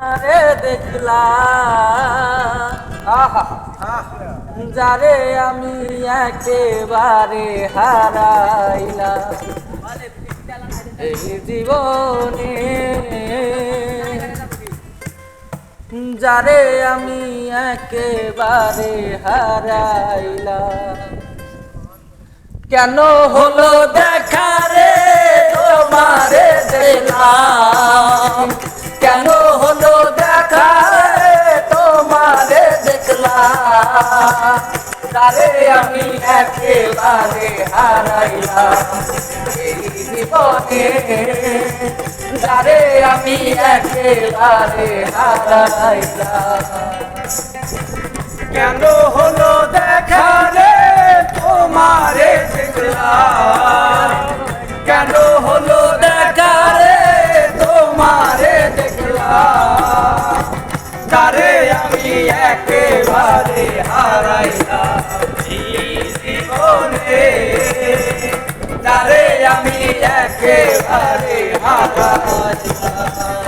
আরে দেখলা যারে আমি একেবারে হারাইলা এই জীবনে যারে আমি একেবারে হারাইলা কেন হলো দেখা রে, তোমারে দেখলাম। কেন হলো দেখা? তোমারে দেখলাম। তারে আমি একেবারে হারাইলাম। এই জীবনে তারে আমি একেবারে হারাইলাম। কেন হলো দেখা রে? তোমারে দেখলাম। কেন হলো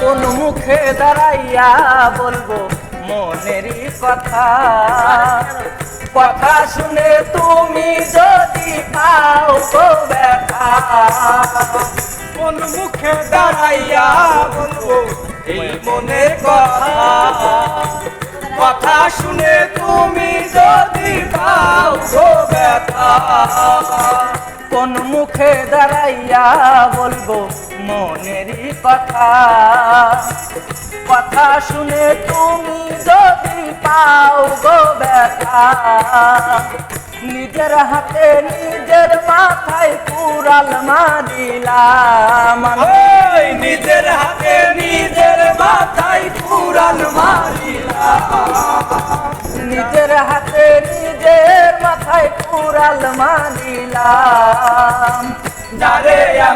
কোন মুখে দাঁড়াইয়া বলব মনেরই কথা কথা শুনে তুমি যদি পাও তো ব্যথা কোন মুখে দাঁড়াইয়া বলব এই মনের কথা কথা শুনে তুমি যদি পাও ব্যথা, কোন মুখে দাঁড়াইয়া বলব মনেরই কথা। কথা শুনে তুমি যদি পাও গো ব্যথা, নিজের হাতে নিজের মাথায় কুড়াল মারিলাম। নিজের হাতে নিজের মাথায় পুরান মারিলাম।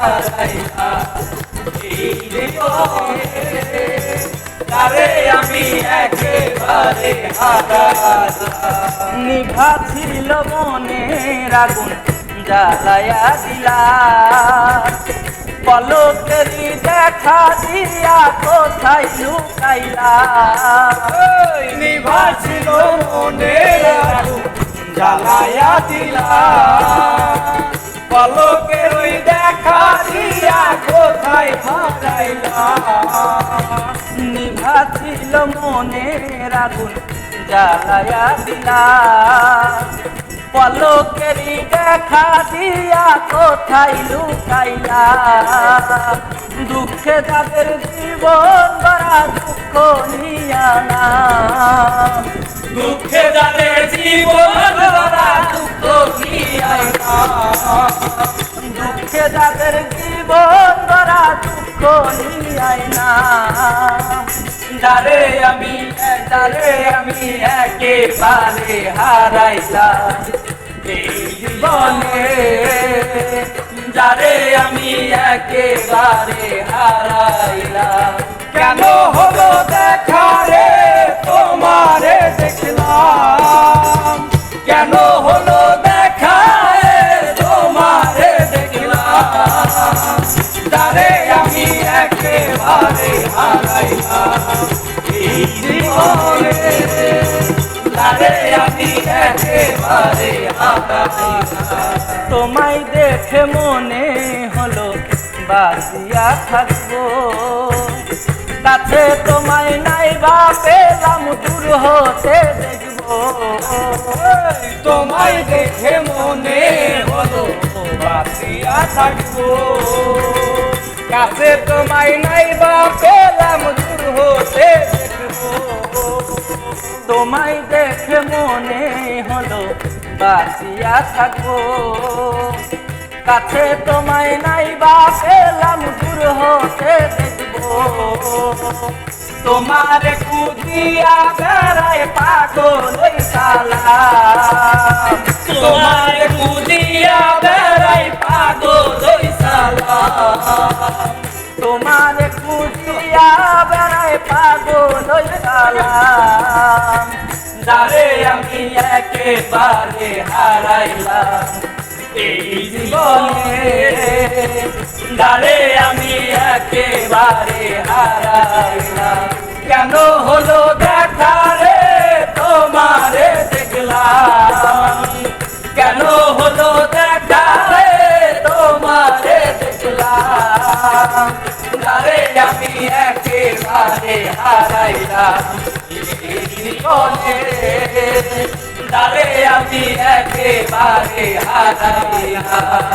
হারাইলাম এই আমি একেবারে হারাইলাম নিভা ছিল মনের আগুন, জ্বালায়া দিলা। পলকেরি দেখা দিয়া কোথায় লুকাইলা? নিভাছিল মনের আগুন, জ্বালায়া দিলা। পলকের ওই দেখা দিয়া কোথায় হারাইলা নিভা ছিল মনের আগুন, জ্বালায়া দিলা পলকেরি দেখা দিয়া কোথায় লুকাইলা দুঃখে যাদের জীবন বড়া দুঃখ নিয়া না দুঃখে যাদের দুঃখে যাদের জীবন ধরা দুঃখ নিয়াই না। যারে আমি যারে আমি একেবারে হারাইলাম এই জীবনে। যারে আমি একেবারে হারাইলাম। কেন হলো দেখা রে তোমায় দেখে মনে হলো বাসিয়া থাকব। কাছে তোমায় নাই বা পেলাম, দূর হতে দেখব। তোমায় দেখে মনে হলো বাসিয়া থাকব। কাছে তোমায় নাই বা পেলাম, দূর হতে দেখব। তোমায় দেখে মনে হলো বাসিয়া থাকব। কাছে তোমায় নাই বা পেলাম, দূর হতে দেখব। তোমার কুদিয়া বেড়ায় পাগল ওই তোমার কুদিয়া বেড়াই পাগল ওই তোমার খুঁজিয়া বেড়ায় পাগল সালাম যারে আমি একেবারে হারাইলাম এই আমি একেবারে হারাইলাম কেন হলো একেবারে হারাইলাম যারে আমি একেবারে হারাইলাম